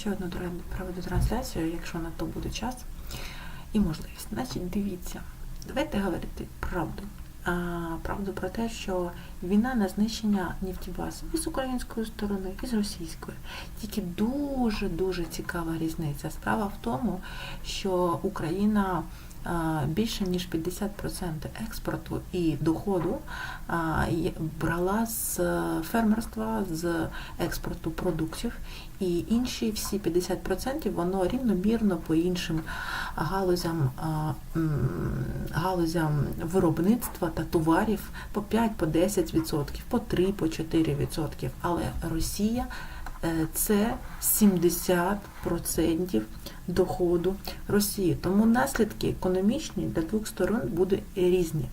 ще одну проведу трансляцію, якщо на то буде час і можливість. Значить, дивіться, давайте говорити правду. А, правду про те, що війна на знищення нефтібаз і з української сторони, і з російської. Тільки дуже дуже цікава різниця. Справа в тому, що Україна більше ніж 50% експорту і доходу брала з фермерства, з експорту продуктів, і інші всі 50% воно рівномірно по іншим галузям, галузям виробництва та товарів по 5, по 10%, по 3, по 4%. Але Росія е, це 70% доходу Росії. Тому наслідки економічні для двох сторон будуть різні.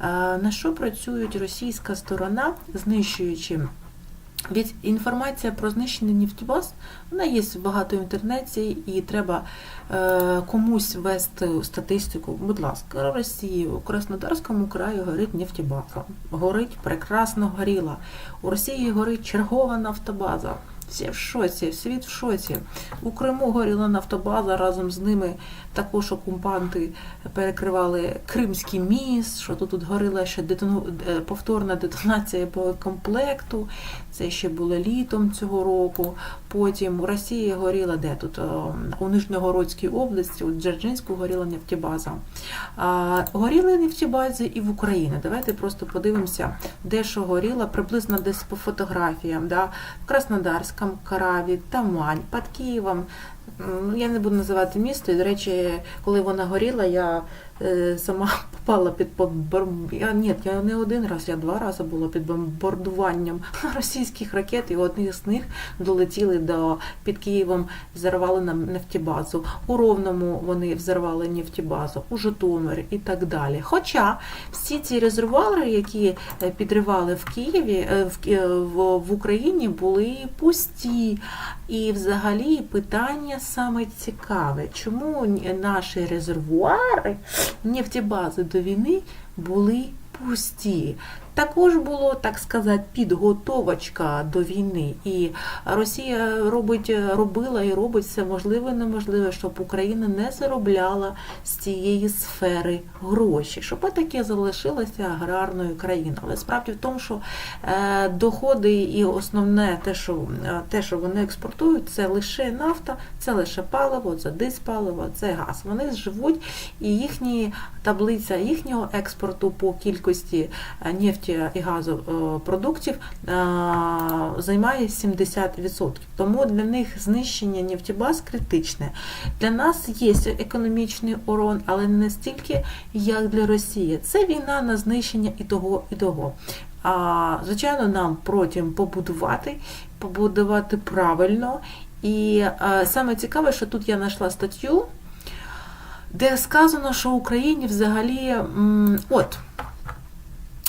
Е, На що працюють російська сторона, знищуючи від інформація про знищений нефтебаз, вона є багато в інтернеті, і треба е, комусь вести статистику. Будь ласка, Росії, у Краснодарському краї горить нефтебаза. Горить, прекрасно горіла. У Росії горить чергова нафтобаза. Всі в шоці, світ в шоці. У Криму горіла нафтобаза, разом з ними також окупанти перекривали Кримський міст, що тут, горила ще детону... е, повторна детонація боєкомплекту. Це ще було літом цього року. Потім у Росії горіла де тут? У Нижньогородській області, у Дзержинську горіла нефтебаза. А, горіли нефтебази і в Україні. Давайте просто подивимося, де що горіло, приблизно десь по фотографіям. Да? В Краснодарському краї, Тамань, під Києвом. М, Я не буду називати місто. І, до речі, коли вона горіла, я сама попала під бомбардуванням. Я, я не один раз, я два рази була під бомбардуванням російських ракет, і одні з них долетіли до під Києвом, взорвали нам нефтебазу. У Ровному вони взорвали нефтебазу, у Житомирі і так далі. Хоча всі ці резервуари, які е, підривали в Києві, е, е, в Україні, були пусті. І взагалі питання саме цікаве, чому наші резервуари нефтебази до війни були пусті. Також було, так сказати, підготовочка до війни. І Росія робить, робила і робить все можливе і неможливе, щоб Україна не заробляла з цієї сфери гроші, щоб таке залишилося аграрною країною. Але справді в тому, що е, доходи і основне те, що е, те, що вони експортують, це лише нафта, це лише паливо, це диспаливо, це газ. Вони живуть, і їхні таблиця їхнього експорту по кількості е, нефті і газопродуктів е, займає 70%. Тому для них знищення нефтебаз критичне. Для нас є економічний урон, але не настільки, як для Росії. Це війна на знищення і того, і того. А, звичайно, нам потім побудувати, побудувати правильно. І е, саме цікаве, що тут я знайшла статтю, де сказано, що Україні взагалі от.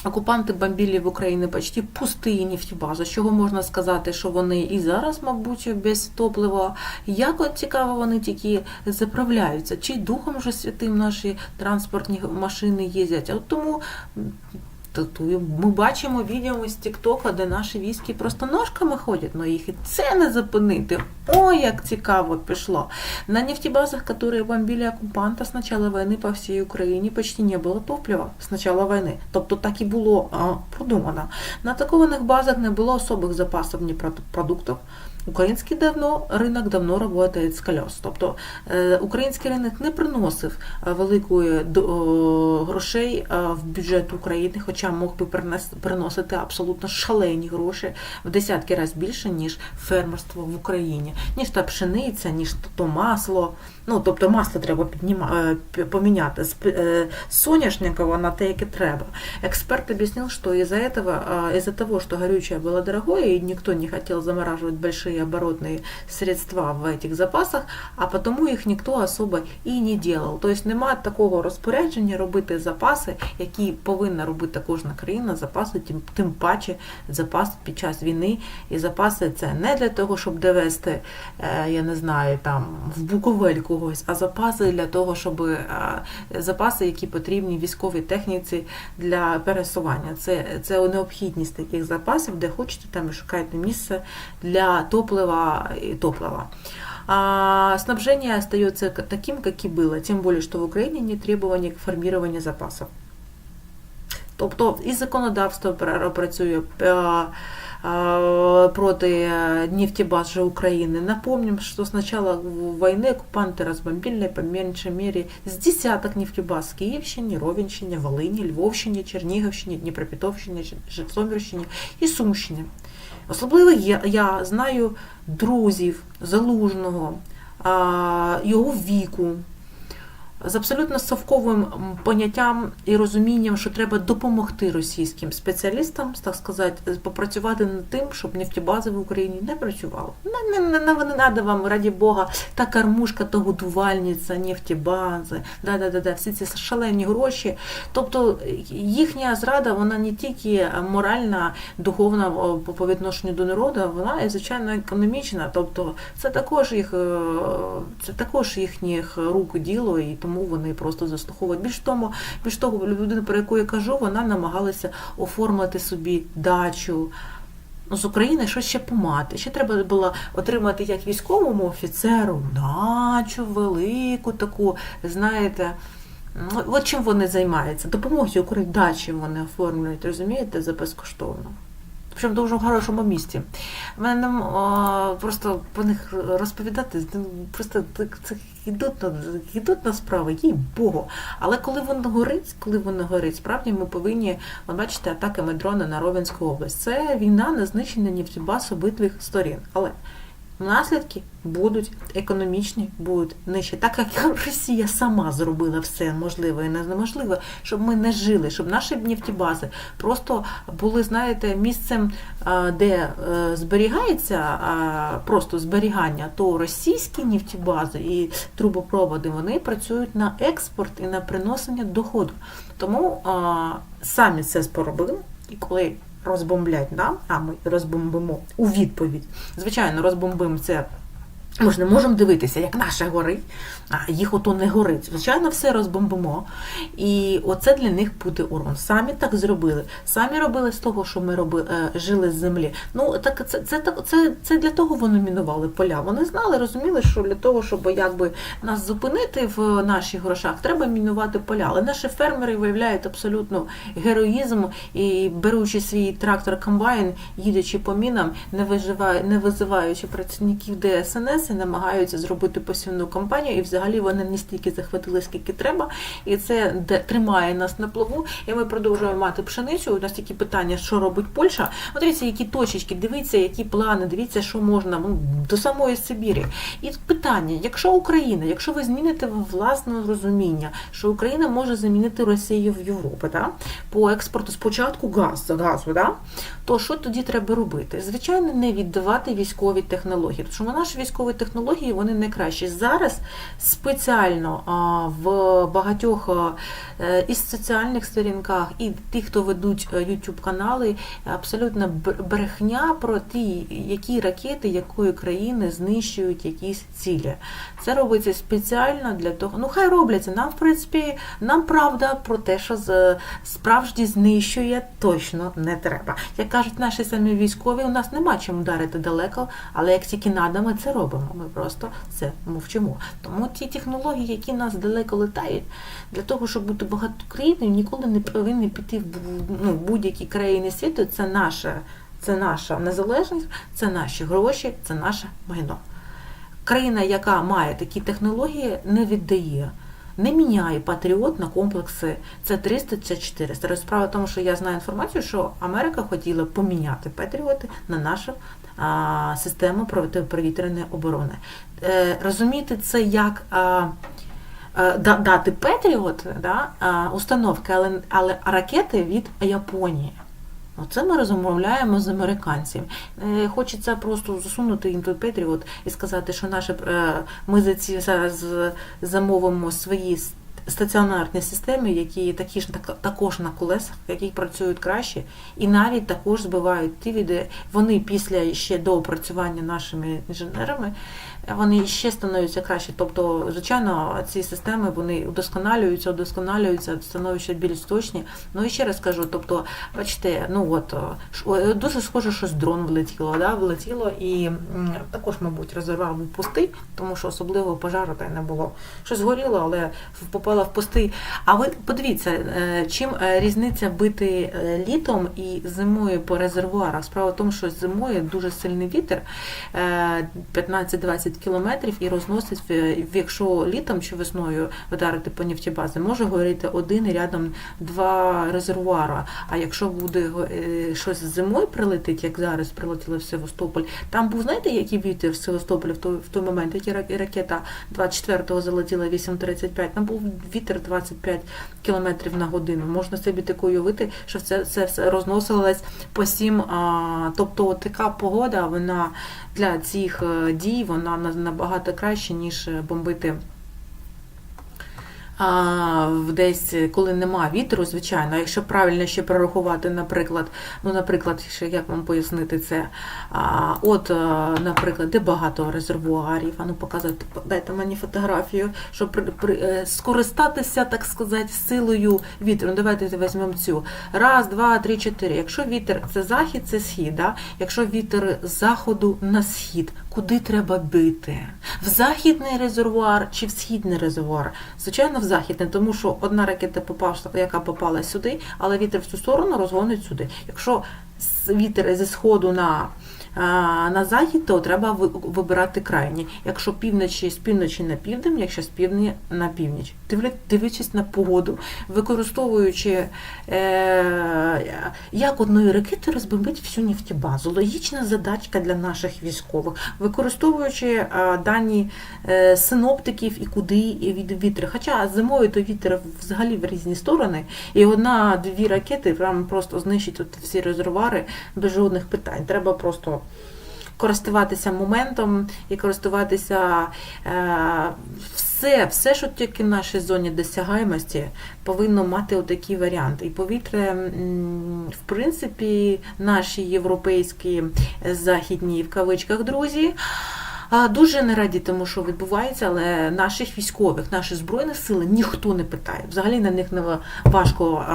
Окупанти бомбили в Україні почти пусті нефтібазу. з чого можна сказати, що вони і зараз, мабуть, без топлива. Як от цікаво, вони тільки заправляються, чи духом вже святим наші транспортні машини їздять. От тому ми бачимо відео з Тіктока, де наші військи просто ножками ходять, але їх і це не зупинити. Ой, як цікаво пішло. На нефтебазах, которые бомбили оккупанта с начала войны по всій Україні, почти не було топлива з начала війни. Тобто так і було а, продумано. На атакованих базах не було особих запасів ні прод- продуктів. Український давно ринок давно працює з колес. Тобто е, український ринок не приносив е, великої до- о, грошей е, в бюджет України, хоча мог би принес- приносити абсолютно шалені гроші в десятки разів більше, ніж фермерство в Україні, ніж та пшениця, ніж то масло. Ну, тобто масло треба підніма, е, п- поміняти з п- е, з соняшникового на те, яке треба. Эксперт объяснил, что из-за этого, а, из-за того, что горючее было дорогое, и никто не хотел замораживать большие оборотные средства в этих запасах, а потому їх ніхто особо і не делал. Тобто нема такого розпорядження робити запаси, які повинна робити кожна країна запаси, тим, тим паче запас під час війни. І запаси це не для того, щоб довести, е, я не знаю, там в Буковель когось, а запаси для того, щоб е, запаси, які потрібні військовій техніці для пересування. Це, це необхідність таких запасів, де хочете, там і шукайте місце для топлива и топлива. А снабжение остается таким, как и было, тем более, что в Украине нет требований к формированию запасов. Тобто і законодавство пра- працює проти е, нефтебаз України. Напомним, что с начала войны оккупанты разбомбили по меньшей мере с десяток нефтебаз Київщині, Ровенщині, Волині, Львовщині, Чернігівщині, Дніпропетровщині, Житомирщині і Сумщині. Особливо я, я знаю друзів Залужного, його віку, з абсолютно совковим поняттям і розумінням, що треба допомогти російським спеціалістам, так сказати, попрацювати над тим, щоб нефтебази в Україні не працювали. Не, не, не, не, треба вам, раді Бога, та кормушка, та годувальниця, нефтебази, да, да, да, да, всі ці шалені гроші. Тобто їхня зрада, вона не тільки моральна, духовна по по відношенню до народу, вона і звичайно економічна. Тобто це також їх е, це також їхніх рук діло, і тому вони просто заслуховують. Більш тому, більш того, людина, про яку я кажу, вона намагалася оформити собі дачу. Ну, з України що ще помати. Ще треба було отримати як військовому офіцеру дачу велику таку, знаєте. Ну, От чим вони займаються? Допомогою Україні дачі вони оформлюють, розумієте, за безкоштовно. Причому в дуже хорошому місці. В мене о, просто по них розповідати, ну, просто це йдуть на, йдуть на справи, їй Богу. Але коли воно горить, коли воно горить, справді ми повинні, бачити бачите, атаками дрона на Ровенську область. Це війна на знищення Нефтібасу битвих сторін. Але Наслідки будуть економічні, будуть нижчі. Так як Росія сама зробила все можливе і неможливе, щоб ми не жили, щоб наші нефтебази просто були, знаєте, місцем, де е, зберігається просто зберігання, то російські нефтебази і трубопроводи вони працюють на експорт і на приносення доходу. Тому самі це поробили, і коли розбомблять да? а ми розбомбимо у відповідь. Звичайно, розбомбимо це. Ми ж не можемо дивитися, як наше горить, а їх ото не горить. Звичайно, все розбомбимо. І оце для них буде урон. Самі так зробили. Самі робили з того, що ми робили, е, жили з землі. Ну так це, це, так- це, це для того вони мінували поля. Вони знали, розуміли, що для того, щоб якби нас зупинити в наших грошах, треба мінувати поля. Але наші фермери виявляють абсолютно героїзм і беручи свій трактор комбайн, їдучи по мінам, не виживають, не визиваючи працівників ДСНС, і намагаються зробити посівну кампанію, і взагалі вони не стільки захватили, скільки треба, і це тримає нас на плаву. І ми продовжуємо мати пшеницю. У нас такі питання, що робить Польща. От дивіться, які точечки, дивіться, які плани, дивіться, що можна ну, до самої Сибірі. І питання: якщо Україна, якщо ви зміните власне розуміння, що Україна може замінити Росію в Європу, да? по експорту спочатку газ, газу, да? то що тоді треба робити? Звичайно, не віддавати військові технології, тому що наші військові технології вони найкращі. Зараз спеціально в багатьох е, із соціальних сторінках, і ті, хто ведуть YouTube канали, абсолютно брехня про ті, які ракети якої країни знищують якісь цілі. Це робиться спеціально для того. Ну хай робляться. Нам, в принципі, нам правда про те, що з справді знищує, точно не треба. Як кажуть наші самі військові, у нас нема чим ударити далеко, але як тільки надо, ми це робимо. Ми просто це мовчимо. Тому ті технології, які нас далеко летають, для того, щоб бути багатокраїнною, ніколи не повинні піти в ну, будь-які країни світу. Це наша, це наша незалежність, це наші гроші, це наше майно. Країна, яка має такі технології, не віддає. Не міняє патріот на комплекси це 300 це 400. Справа в тому, що я знаю інформацію, що Америка хотіла поміняти патріоти на нашу а, систему протиповітряної оборони. Е, розуміти це як е, да- дати Петріот, да, установки, але, але ракети від Японії. Оце ми розмовляємо з американцями. Е, Хочеться просто засунути їм той Петріот і сказати, що наше ми за ці зараз замовимо свої стаціонарні системи, які такі ж так- також на колесах, які працюють краще, і навіть також збивають ті віди. Вони після ще доопрацювання нашими інженерами. Вони ще становляться краще. Тобто, звичайно, ці системи вони удосконалюються, удосконалюються, становляться більш точні. Ну і ще раз кажу, тобто, бачите, ну от дуже схоже, що з дрон влетіло, да, влетіло, і також, мабуть, резервуар був пустий, тому що особливого пожару та й не було. Щось горіло, але попало в пустий. А ви подивіться, е, чим е, різниця бити е, літом і зимою по резервуарах? Справа в тому, що зимою дуже сильний вітер, е, 15-20 кілометрів і розносить, якщо літом чи весною вдарити по нефтебазі, може горіти один і рядом два резервуара. А якщо буде е, щось зимою прилетить, як зараз прилетіло в Севастополь, там був, знаєте, який вітер в Севастополі в той, в той момент, ра- ракета 24-го залетіла 8.35, там був вітер 25 кілометрів на годину. Можна собі таке уявити, що це, це все розносилось по сім. Тобто така погода, вона для цих е, дій вона на- набагато краще, ніж бомбити. А, десь, коли нема вітру, звичайно, якщо правильно ще прорахувати, наприклад, ну, наприклад, ще як вам пояснити це, а, от, е, наприклад, де багато резервуарів, а ну показати, дайте мені фотографію, щоб при, при, е, скористатися, так сказати, силою вітру. Ну, давайте візьмемо цю. Раз, два, три, чотири. Якщо вітер це захід, це схід. Да? Якщо вітер з заходу на схід, куди треба бити? В західний резервуар чи в східний резервуар? Звичайно, в західний, тому що одна ракета попала, яка попала сюди, але вітер в цю сторону розгонить сюди. Якщо вітер зі сходу на на захід, то треба вибирати крайні. Якщо півночі з півночі на південь, якщо з півдня на північ. Дивля- Дивлячись на погоду, використовуючи е, як одної ракети розбомбити всю нефтебазу. Логічна задачка для наших військових, використовуючи е, дані е, синоптиків і куди і від вітри. Хоча зимою то вітер взагалі в різні сторони, і одна-дві ракети прям просто знищить тут всі резервуари без жодних питань. Треба просто користуватися моментом і користуватися е, все, все, що тільки в нашій зоні досягаємості, повинно мати отакі варіанти. І повітря, в принципі, наші європейські е, західні в кавичках друзі. Дуже не раді тому, що відбувається, але наших військових, наші збройні сили ніхто не питає. Взагалі на них не важко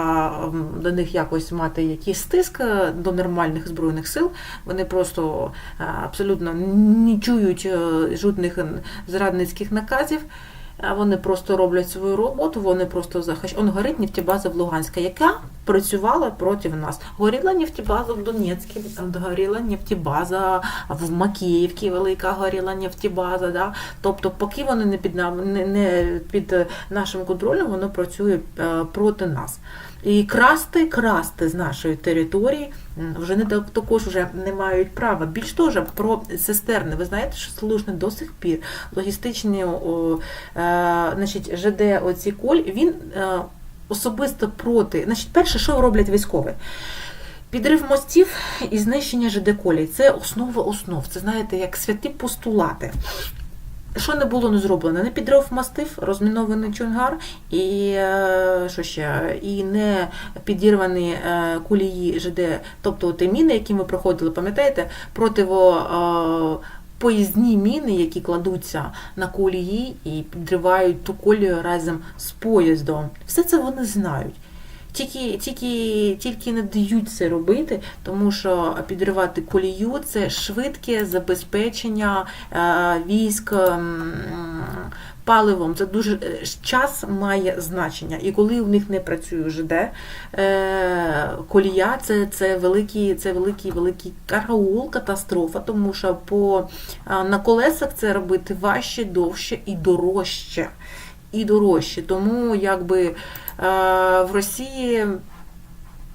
до них якось мати якийсь стиск е, до нормальних збройних сил. Вони просто а, абсолютно не чують е, жодних е, зрадницьких наказів. Вони просто роблять свою роботу, вони просто захищають. Он горить нефтебаза в Луганська, яка працювала проти нас. Горіла нефтебаза в Донецьку, горіла нефтебаза в Макіївці, велика горіла нефтебаза. Да? Тобто, поки вони не під не, не під нашим контролем, воно працює е, проти нас. І красти, красти з нашої території вже не також вже не мають права. Більш того, про цистерни. Ви знаєте, що Служний до сих пір логістичні о, е, значить, ЖД оці коль, він е, особисто проти. Значить, перше, що роблять військові? Підрив мостів і знищення ЖД колій. Це основа основ. Це знаєте, як святі постулати. Що не було не зроблено? Не підрив мостів, розмінований чунгар і е, що ще, і не підірвані е, кулії ЖД, тобто ті міни, які ми проходили, пам'ятаєте, противо. Поїзні міни, які кладуться на колії і підривають ту колію разом з поїздом. Все це вони знають. Тільки, тільки, тільки не дають це робити, тому що підривати колію це швидке забезпечення е, військ паливом. Це дуже е, час має значення. І коли в них не працює ЖД, е, колія це, це великий, це великий, великий караул, катастрофа, тому що по, на колесах це робити важче, довше і дорожче. І дорожче. Тому якби е, в Росії.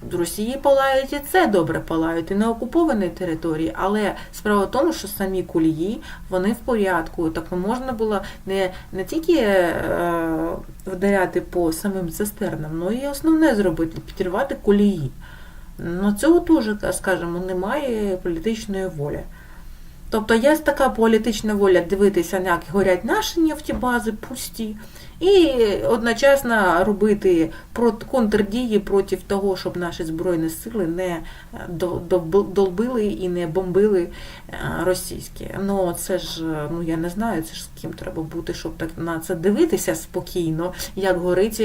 В Росії палають і це добре палають, і на окупованій території, але справа в тому, що самі колії вони в порядку. Так можна було не, не тільки е, вдаряти по самим цистернам, але і основне зробити підірвати колії. Ну цього теж, скажімо, немає політичної волі. Тобто є така політична воля дивитися, як горять наші нефтебази пусті, і одночасно робити контрдії проти того, щоб наші збройні сили не е, долбили і не бомбили е, російські. Ну це ж е, ну я не знаю, це ж з ким треба бути, щоб так на це дивитися спокійно, як горить.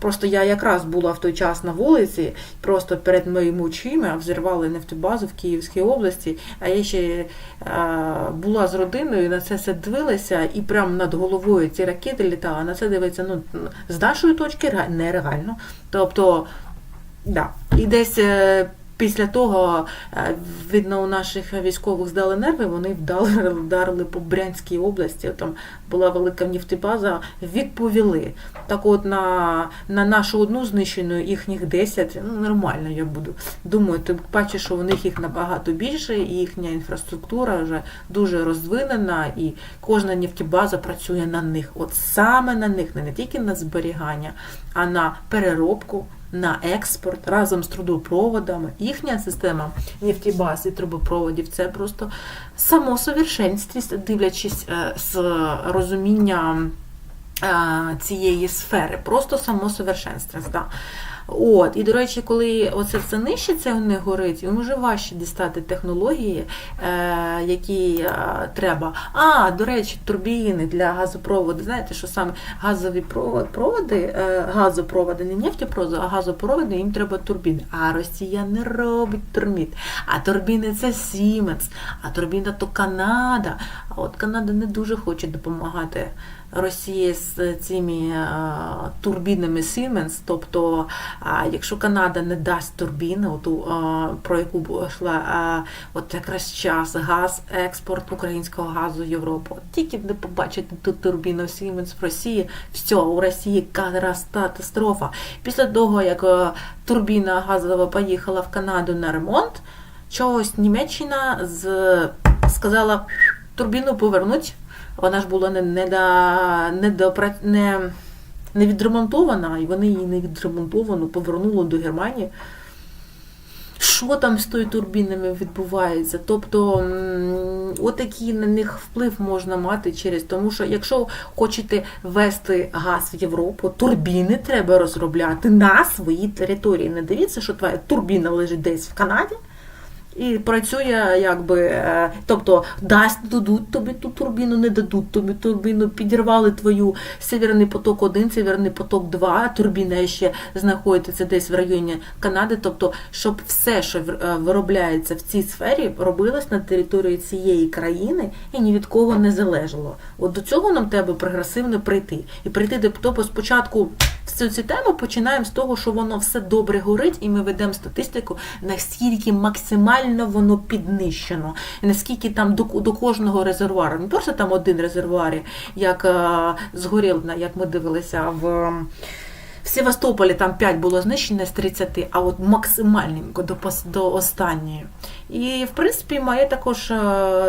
Просто я якраз була в той час на вулиці, просто перед моїми очима взірвали нефтебазу в Київській області. А я ще була з родиною, на це все дивилася, і прямо над головою ці ракети літали. На це дивиться ну, з нашої точки ре- нереально. Тобто, да. І десь е, після того, е, видно, у наших військових здали нерви, вони вдали, вдарили по Брянській області. Там була велика нефтебаза, відповіли. Так от на, на нашу одну знищену їхніх 10, ну нормально я буду. Думаю, ти бачиш, що у них їх набагато більше, і їхня інфраструктура вже дуже розвинена, і кожна нефтебаза працює на них. От саме на них, не тільки на зберігання, а на переробку. На експорт разом з трубопроводами. Їхня система нефтібаз і трубопроводів це просто самосовершенствість, дивлячись е, з розуміння е, цієї сфери, просто самосовершенствість. Да. От, і до речі, коли оце все нищиться, них горить, їм вже важче дістати технології, е, які е, треба. А, до речі, турбіни для газопроводу. Знаєте, що саме газові проводи, е, газопроводи, не нефтепроводи, а газопроводи, їм треба турбіни. А Росія не робить турбін. А турбіни це Siemens, а турбіна то Канада. А от Канада не дуже хоче допомагати. Росії з цими е, турбінами Siemens, тобто, а, якщо Канада не дасть турбіни, оту, е, про яку йшла е, от якраз час газ, експорт українського газу в Європу, тільки не побачити ту турбіну Siemens в Росії, все, у Росії катастрофа. Після того, як е, турбіна газова поїхала в Канаду на ремонт, чогось Німеччина з, сказала турбіну повернуть. Вона ж була не, не, не, допра... не, не відремонтована, і вони її не відремонтовану повернули до Германії. Що там з тою турбінами відбувається? Тобто отакий на них вплив можна мати через тому, що якщо хочете ввести газ в Європу, турбіни треба розробляти на своїй території. Не дивіться, що твоя турбіна лежить десь в Канаді. І працює, якби, е, тобто дасть, дадуть тобі ту турбіну, не дадуть тобі турбіну, підірвали твою Северний поток 1, Северний поток 2, турбіна ще знаходиться десь в районі Канади. Тобто, щоб все, що е, виробляється в цій сфері, робилось на території цієї країни і ні від кого не залежало. От до цього нам треба прогресивно прийти. І прийти до тобто спочатку всю цю тему починаємо з того, що воно все добре горить, і ми ведемо статистику, наскільки максимально воно піднищено, наскільки там до, до кожного резервуару, не просто там один резервуар, як е, згорів, як ми дивилися в. В Севастополі там 5 було знищено з 30, а от максимальненько до, до останньої. І, в принципі, має також е,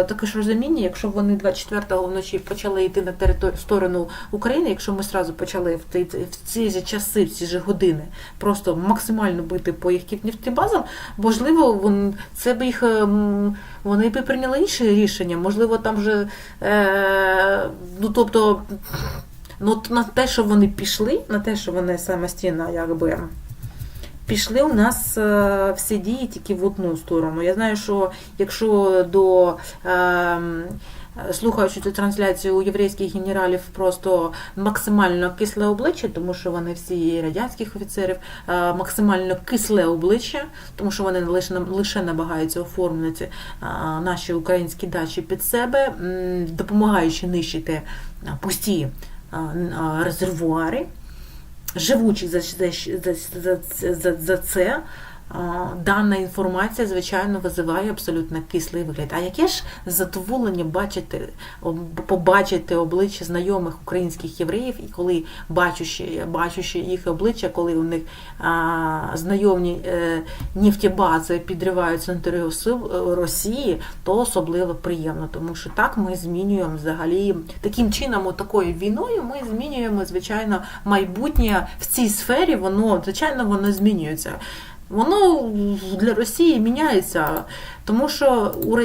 таке ж розуміння, якщо вони 24-го вночі почали йти на територію сторону України, якщо ми сразу почали в, ті, в ці ж часи, в ці ж години просто максимально бити по їх нефтебазам, можливо, вон, це б їх ем, вони б прийняли інше рішення. Можливо, там вже е, ну тобто. Ну, на те, що вони пішли, на те, що вони самостійно якби пішли у нас е, всі дії тільки в одну сторону. Я знаю, що якщо до е, слухаючи цю трансляцію у єврейських генералів просто максимально кисле обличчя, тому що вони всі радянських офіцерів е, максимально кисле обличчя, тому що вони лише лише намагаються оформити е, наші українські дачі під себе, допомагаючи нищити е, пусті резервуари Живучих за, за, за, за, за, це, дана інформація, звичайно, визиває абсолютно кислий вигляд. А яке ж задоволення бачити, побачити обличчя знайомих українських євреїв, і коли бачучи, бачучи їх обличчя, коли у них а, знайомі е, нефтебази підриваються на Росії, то особливо приємно, тому що так ми змінюємо взагалі таким чином, такою війною, ми змінюємо, звичайно, майбутнє в цій сфері, воно, звичайно, воно змінюється. Воно для Росії міняється. Тому що у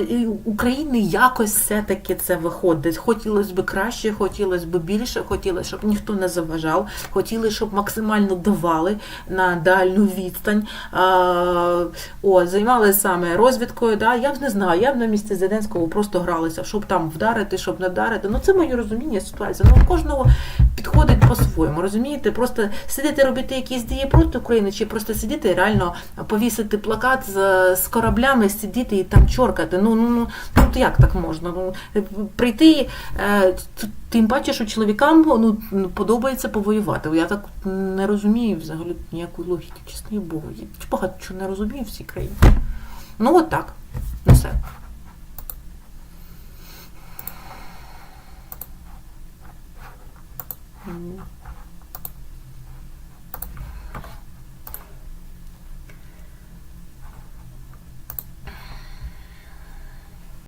України якось все-таки це виходить. Хотілося б краще, хотілося б більше, хотілося, щоб ніхто не заважав, хотіли, щоб максимально давали на дальню відстань. А, о, займалися саме розвідкою. Да? Я б не знаю, я б на місці Зеленського просто гралася, щоб там вдарити, щоб не вдарити. Ну це моє розуміння ситуації. Ну, кожного підходить по-своєму, розумієте? Просто сидіти робити якісь дії проти України, чи просто сидіти реально повісити плакат з, з кораблями, сидіти і там чоркати. Ну, ну, ну, ну як так можна? Ну, е, прийти, е, тим паче, що чоловікам ну, подобається повоювати. Я так не розумію взагалі ніякої логіки, чесне Богу. Я багато чого не розумію в цій країні. Ну, от так. Ну все. М.